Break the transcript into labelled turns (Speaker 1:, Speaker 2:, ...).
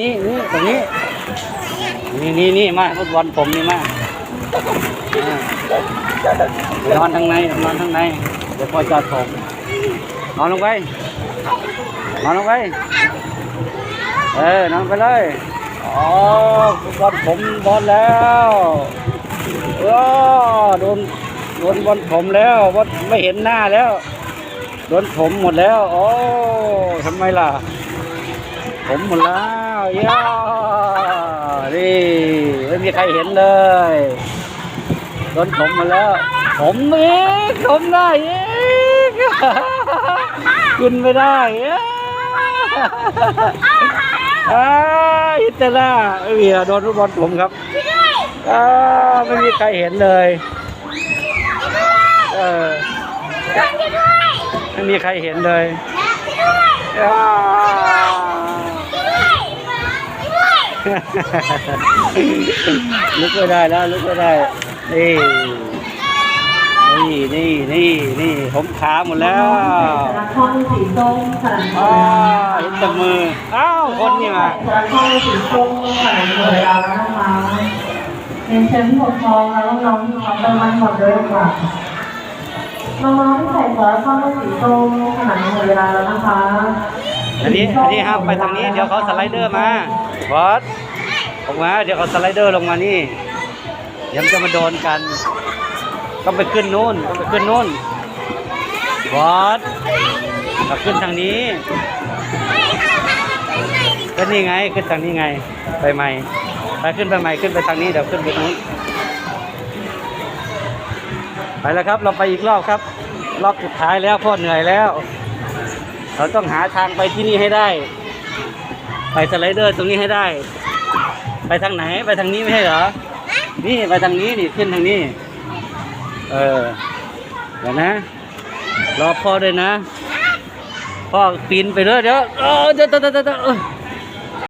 Speaker 1: นี่นี่ตรงนี้ นี่นี่นี่มาฟุตบอลผมนี่มานอนทางในนอนทางใน เดี๋ยวพ่อจะส่งนอนลงไป นอนลงไป เออนอนไปเลย อ๋อบอลผมบอลแล้วเออโดนโดนบอลผมแล้วบอลไม่เห็นหน้าแล้ว โดนผมหมดแล้ว โอ้ทำไมล่ะ ผมหมดแล้ว ย่านี่ไม่มีใครเห็นเลยโดนผมมดแล้ว ผมอีกผมได้อีกขึ้นไม่ได้อาอิตาล่าไม่มีอะโดนลูกบอลผมครับอ้าไม่มีใครเห็นเลยเออไม่มีใครเห็นเลยอ้า ลุกไม่ได้แล้วลุกไม่ได้ นี่ นี่นี่นี่นี่ผมขาหมดแล้ว
Speaker 2: สารข้อมือสีส้มสาร
Speaker 1: อ้าเห็นแต่มือ อ้าว คนนี่มา
Speaker 2: สารข้อมือสีส้มสารเวลาแล้วนะคะเรียนเชิญผู้ปกครองและน้องๆที่เขาเป็นมันหมดเลยค่ะน้องๆที่ใส่สารข้อมือสีส้มขนาดหมดเวลาแล้วนะคะ
Speaker 1: อันนี้อันนี้ห้ามไปทางนี้เดี๋ยวเขาสไลเดอร์มาบอสออกมาเดี๋ยวเขาสไลเดอร์ลงมานี่เดี๋ยวมันจะมาโดนกันต้องไปขึ้นนู่นต้องไปขึ้นนู่นบอสเราขึ้นทางนี้ก็นี่ไงขึ้นทางนี้ไงไปใหม่ไปขึ้นไปใหม่ขึ้นไปทางนี้เดี๋ยวขึ้นไปนู้นไปแล้วครับเราไปอีกรอบครับรอบสุดท้ายแล้วพ่อเหนื่อยแล้ว เราต้องหาทางไปที่นี่ให้ได้ ไปสไลเดอร์ตรงนี้ให้ได้ ไปทางไหน ไปทางนี้ไม่ใช่เหรอ นี่ไปทางนี้นี่ขึ้นทางนี้ เออเดี๋ยวนะ รอพ่อด้วยนะ พ่อปีนไปเลยเดี๋ยวเออเดี๋ยวเดี๋ยวเดี๋ยวเดี๋ยวเออ